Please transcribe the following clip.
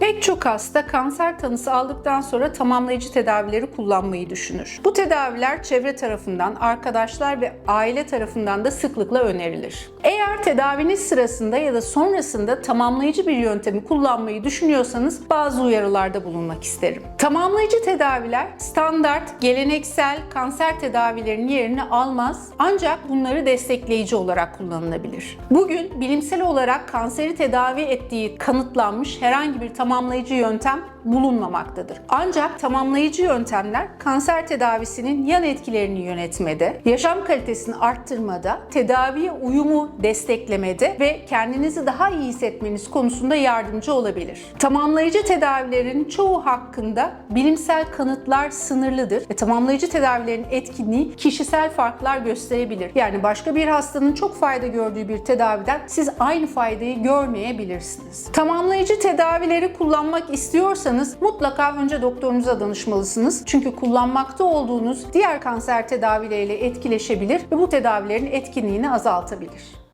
Pek çok hasta kanser tanısı aldıktan sonra tamamlayıcı tedavileri kullanmayı düşünür. Bu tedaviler çevre tarafından, arkadaşlar ve aile tarafından da sıklıkla önerilir. Eğer tedaviniz sırasında ya da sonrasında tamamlayıcı bir yöntemi kullanmayı düşünüyorsanız bazı uyarılarda bulunmak isterim. Tamamlayıcı tedaviler standart, geleneksel kanser tedavilerinin yerini almaz ancak bunları destekleyici olarak kullanılabilir. Bugün bilimsel olarak kanseri tedavi ettiği kanıtlanmış herhangi bir tamamlayıcı yöntem bulunmamaktadır. Ancak tamamlayıcı yöntemler kanser tedavisinin yan etkilerini yönetmede, yaşam kalitesini arttırmada, tedaviye uyumu desteklemede ve kendinizi daha iyi hissetmeniz konusunda yardımcı olabilir. Tamamlayıcı tedavilerin çoğu hakkında bilimsel kanıtlar sınırlıdır ve tamamlayıcı tedavilerin etkinliği kişisel farklar gösterebilir. Yani başka bir hastanın çok fayda gördüğü bir tedaviden siz aynı faydayı görmeyebilirsiniz. Tamamlayıcı tedavileri kullanmak istiyorsanız mutlaka önce doktorunuza danışmalısınız. Çünkü kullanmakta olduğunuz diğer kanser tedavileriyle etkileşebilir ve bu tedavilerin etkinliğini azaltabilir.